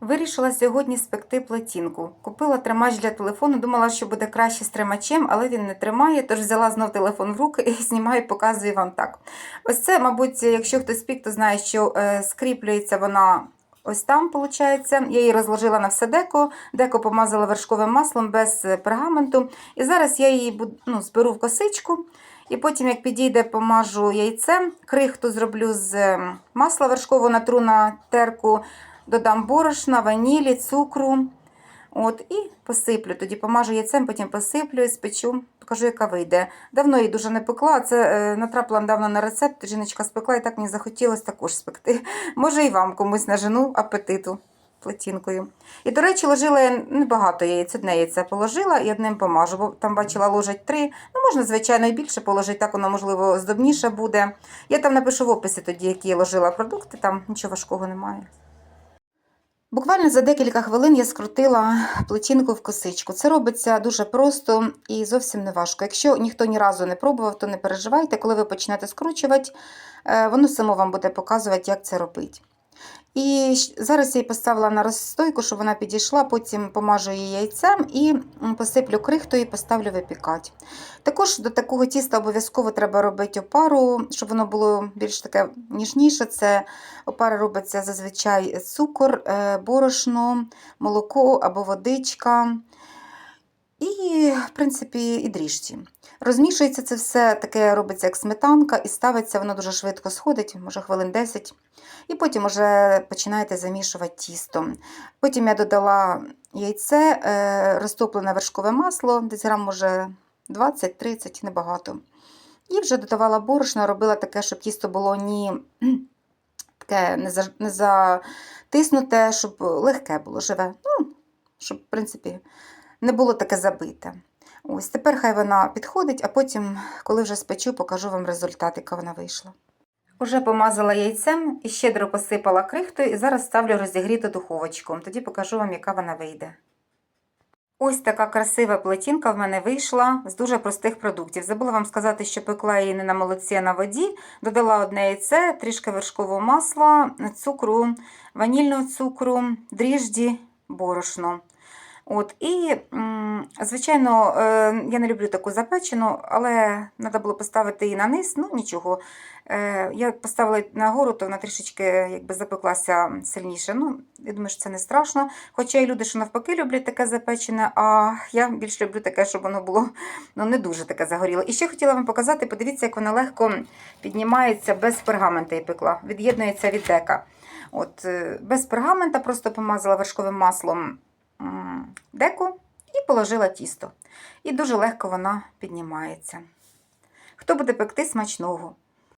Вирішила сьогодні спекти платінку. Купила тримач для телефону, думала, що буде краще з тримачем, але він не тримає, тож взяла знов телефон в руки і знімаю, показую вам так. Ось це, мабуть, якщо хтось спік, то знає, що е, скріплюється вона ось там, виходить. Я її розложила на все деко, деко помазала вершковим маслом без е, пергаменту. І зараз я її ну, зберу в косичку. І потім, як підійде, помажу яйцем, крихту зроблю з е, масла вершкового натру на терку, додам борошна, ванілі, цукру. От, і посиплю. Тоді помажу яйцем, потім посиплю і спечу. Покажу, яка вийде. Давно її дуже не пекла. Це е, натрапила недавно на рецепт. Жіночка спекла, і так мені захотілося також спекти. Може, і вам комусь нажену апетиту плетінкою. І, до речі, ложила я небагато яєць, одне яйце положила і одним помажу, бо там бачила ложать три. Ну, можна, звичайно, і більше положити, так воно, можливо, здобніше буде. Я там напишу в описі тоді, які я ложила продукти, там нічого важкого немає. Буквально за декілька хвилин я скрутила плетінку в косичку. Це робиться дуже просто і зовсім не важко. Якщо ніхто ні разу не пробував, то не переживайте. Коли ви почнете скручувати, е, воно само вам буде показувати, як це робити. І зараз я її поставила на розстойку, щоб вона підійшла, потім помажу її яйцем і посиплю крихтою і поставлю випікати. Також до такого тіста обов'язково треба робити опару, щоб воно було більш таке ніжніше. Це опара робиться зазвичай цукор, е, борошно, молоко або водичка. І, принципі, і дріжджі. Розмішується це все, таке робиться як сметанка, і ставиться, воно дуже швидко сходить, може хвилин 10. І потім вже починаєте замішувати тісто. Потім я додала яйце, е, розтоплене вершкове масло, десь грам, може 20-30, небагато. І вже додавала борошно, робила таке, щоб тісто було ні таке не, затиснуте, щоб легке було живе. Ну, щоб, в принципі, не було таке забите. Ось тепер хай вона підходить, а потім, коли вже спечу, покажу вам результат, яка вона вийшла. Уже помазала яйцем і щедро посипала крихтою, і зараз ставлю розігріту духовочку. Тоді покажу вам, яка вона вийде. Ось така красива плетінка в мене вийшла з дуже простих продуктів. Забула вам сказати, що пекла її не на молоці, а на воді. Додала одне яйце, трішки вершкового масла, цукру, ванільного цукру, дріжджі, борошно. От, і, звичайно, е, я не люблю таку запечену, але треба було поставити її на низ, ну нічого. Е, Я поставила нагору, то вона трішечки якби запеклася сильніше. Ну, я думаю, що це не страшно. Хоча є люди, що навпаки люблять таке запечене, а я більш люблю таке, щоб воно було ну, не дуже таке загоріло. І ще хотіла вам показати, подивіться, як вона легко піднімається без пергамента і пекла, від'єднується від дека. От, е, без пергамента просто помазала вершковим маслом деку і положила тісто. І дуже легко вона піднімається. Хто буде пекти смачного?